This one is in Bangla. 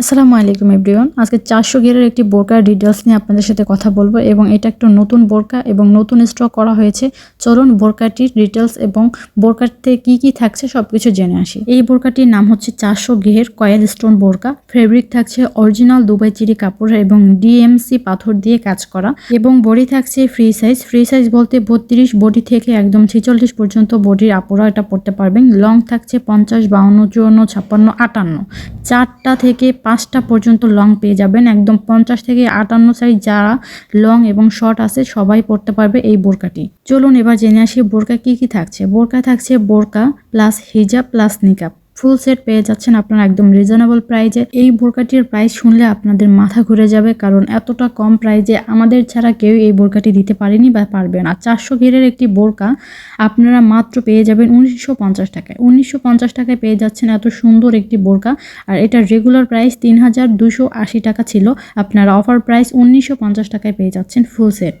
আসসালামু আলাইকুম এভরিওয়ান। আজকে চারশো গিয়ারের একটি বোরকার ডিটেলস নিয়ে আপনাদের সাথে কথা বলব এবং এটা একটা নতুন বোরকা এবং নতুন স্টক করা হয়েছে। চলুন বোরকাটির ডিটেলস এবং বোরকাতে কি কি থাকছে সবকিছু জেনে আসি। এই বোরকাটির নাম হচ্ছে চারশো গেহের কয়েল স্টোন বোরকা। ফেব্রিক থাকছে অরিজিনাল দুবাই চিরি কাপড় এবং ডিএমসি পাথর দিয়ে কাজ করা এবং বডি থাকছে ফ্রি সাইজ ফ্রি সাইজ বলতে বত্রিশ বডি থেকে একদম ছেচল্লিশ পর্যন্ত বডির আপুরা এটা পড়তে পারবেন। লং থাকছে পঞ্চাশ, বাউন্ন, চুয়ান্ন, ছাপ্পান্ন, আটান্ন। চারটা থেকে পাঁচটা পর্যন্ত লং পেয়ে যাবেন। একদম পঞ্চাশ থেকে আটান্ন সাইজ যারা লং এবং শর্ট আছে, সবাই পরতে পারবে এই বোরকাটি। চলুন এবার জেনে আসি বোরকা কি কি থাকছে। বোরকা থাকছে বোরকা প্লাস হিজাব প্লাস নিকাপ ফুল সেট পেয়ে যাচ্ছেন আপনারা একদম রিজনেবল প্রাইজে এই বোরকাটির প্রাইস শুনলে আপনাদের মাথা ঘুরে যাবে, কারণ এতটা কম প্রাইজে আমাদের ছাড়া কেউ এই বোরকাটি দিতে পারেনি বা পারবে না। চারশো ঘেরের একটি বোরকা আপনারা মাত্র পেয়ে যাবেন উনিশশো পঞ্চাশ টাকায়। উনিশশো পঞ্চাশ টাকায় পেয়ে যাচ্ছেন এত সুন্দর একটি বোরকা, আর এটার রেগুলার প্রাইস তিন হাজার দুশো আশি টাকা ছিল। আপনারা অফার প্রাইস উনিশশো পঞ্চাশ টাকায় পেয়ে যাচ্ছেন ফুল সেট